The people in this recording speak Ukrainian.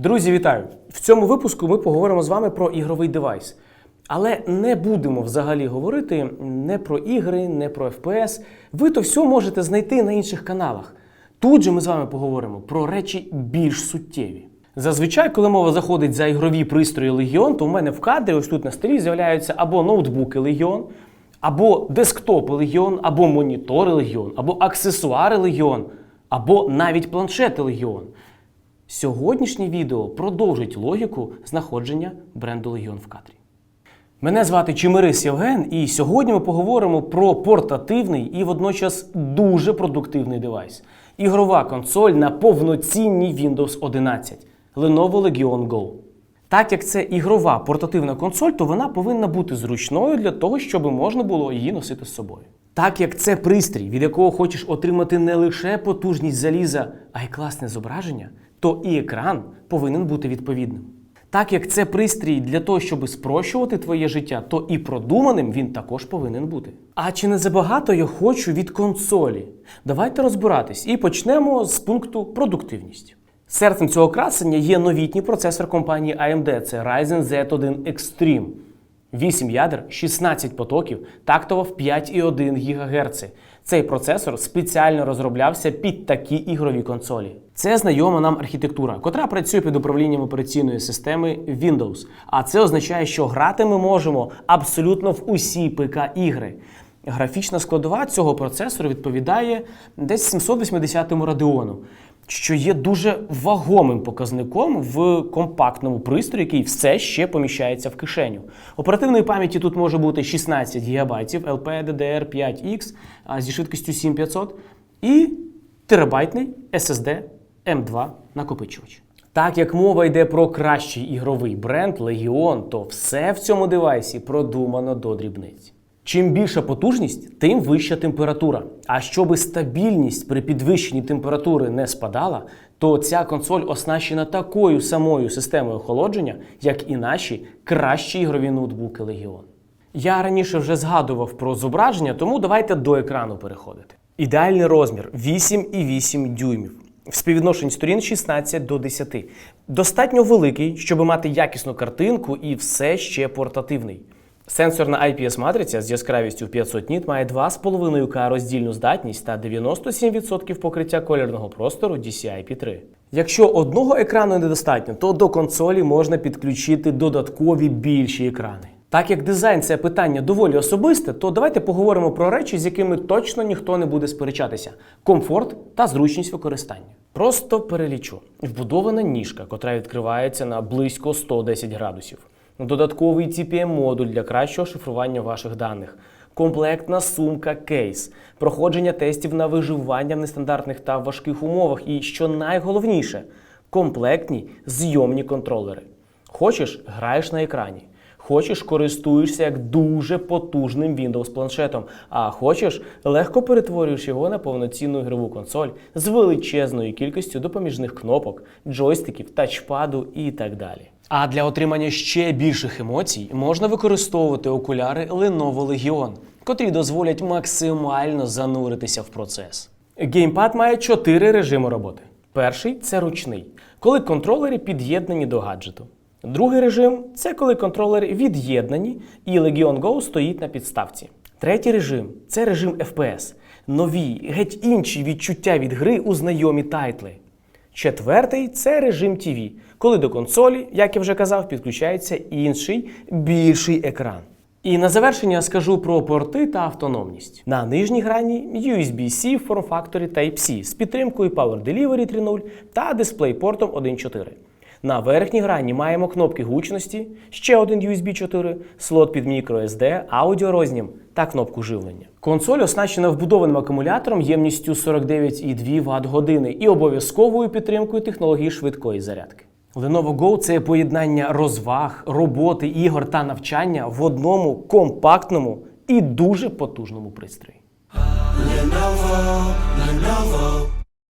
Друзі, вітаю! В цьому випуску ми поговоримо з вами про ігровий девайс. Але не будемо взагалі говорити не про ігри, не про FPS. Ви то все можете знайти на інших каналах. Тут же ми з вами поговоримо про речі більш суттєві. Зазвичай, коли мова заходить за ігрові пристрої Legion, то в мене в кадрі ось тут на столі з'являються або ноутбуки Legion, або десктопи Legion, або монітори Legion, або аксесуари Legion, або навіть планшети Legion. Сьогоднішнє відео продовжить логіку знаходження бренду Legion в кадрі. Мене звати Чимирис Євген, і сьогодні ми поговоримо про портативний і водночас дуже продуктивний девайс. Ігрова консоль на повноцінній Windows 11 Lenovo Legion Go. Так як це ігрова портативна консоль, то вона повинна бути зручною для того, щоб можна було її носити з собою. Так як це пристрій, від якого хочеш отримати не лише потужність заліза, а й класне зображення, то і екран повинен бути відповідним. Так як це пристрій для того, щоб спрощувати твоє життя, то і продуманим він також повинен бути. А чи не забагато я хочу від консолі? Давайте розбиратись і почнемо з пункту продуктивність. Серцем цього красення є новітній процесор компанії AMD, це Ryzen Z1 Extreme. 8 ядер, 16 потоків, тактово в 5,1 ГГц. Цей процесор спеціально розроблявся під такі ігрові консолі. Це знайома нам архітектура, котра працює під управлінням операційної системи Windows. А це означає, що грати ми можемо абсолютно в усі ПК-ігри. Графічна складова цього процесору відповідає десь 780 Radeon, що є дуже вагомим показником в компактному пристрої, який все ще поміщається в кишеню. Оперативної пам'яті тут може бути 16 ГБ LPDDR5X зі швидкістю 7500 і терабайтний SSD M2 накопичувач. Так як мова йде про кращий ігровий бренд Legion, то все в цьому девайсі продумано до дрібниць. Чим більша потужність, тим вища температура. А щоби стабільність при підвищенні температури не спадала, то ця консоль оснащена такою самою системою охолодження, як і наші кращі ігрові ноутбуки Legion. Я раніше вже згадував про зображення, тому давайте до екрану переходити. Ідеальний розмір 8,8 дюймів. В співвідношенні сторін 16 до 10. Достатньо великий, щоб мати якісну картинку і все ще портативний. Сенсорна IPS-матриця з яскравістю 500 ніт має 2,5К роздільну здатність та 97% покриття колірного простору DCI-P3. Якщо одного екрану недостатньо, то до консолі можна підключити додаткові більші екрани. Так як дизайн це питання доволі особисте, то давайте поговоримо про речі, з якими точно ніхто не буде сперечатися: комфорт та зручність використання. Просто перелічу: вбудована ніжка, котра відкривається на близько 110 градусів. Додатковий CPM-модуль для кращого шифрування ваших даних, комплектна сумка кейс, проходження тестів на виживання в нестандартних та важких умовах, і що найголовніше, комплектні зйомні контролери. Хочеш, граєш на екрані. Хочеш, користуєшся як дуже потужним Windows планшетом, а хочеш, легко перетворюєш його на повноцінну ігрову консоль з величезною кількістю допоміжних кнопок, джойстиків, тачпаду і так далі. А для отримання ще більших емоцій можна використовувати окуляри Lenovo Legion, котрі дозволять максимально зануритися в процес. Геймпад має чотири режими роботи. Перший це ручний, коли контролери під'єднані до гаджету. Другий режим це коли контролери від'єднані і Legion Go стоїть на підставці. Третій режим це режим FPS. Нові, геть інші відчуття від гри у знайомі тайтли. Четвертий це режим TV, коли до консолі, як я вже казав, підключається інший більший екран. І на завершення скажу про порти та автономність. На нижній грані USB-C в форм-факторі Type-C з підтримкою Power Delivery 3.0 та DisplayPort 1.4. На верхній грані маємо кнопки гучності, ще один USB 4, слот під microSD, аудіорознім та кнопку живлення. Консоль оснащена вбудованим акумулятором ємністю 49,2 Вт години і обов'язковою підтримкою технології швидкої зарядки. Lenovo Go це поєднання розваг, роботи, ігор та навчання в одному компактному і дуже потужному пристрої. Lenovo, Lenovo.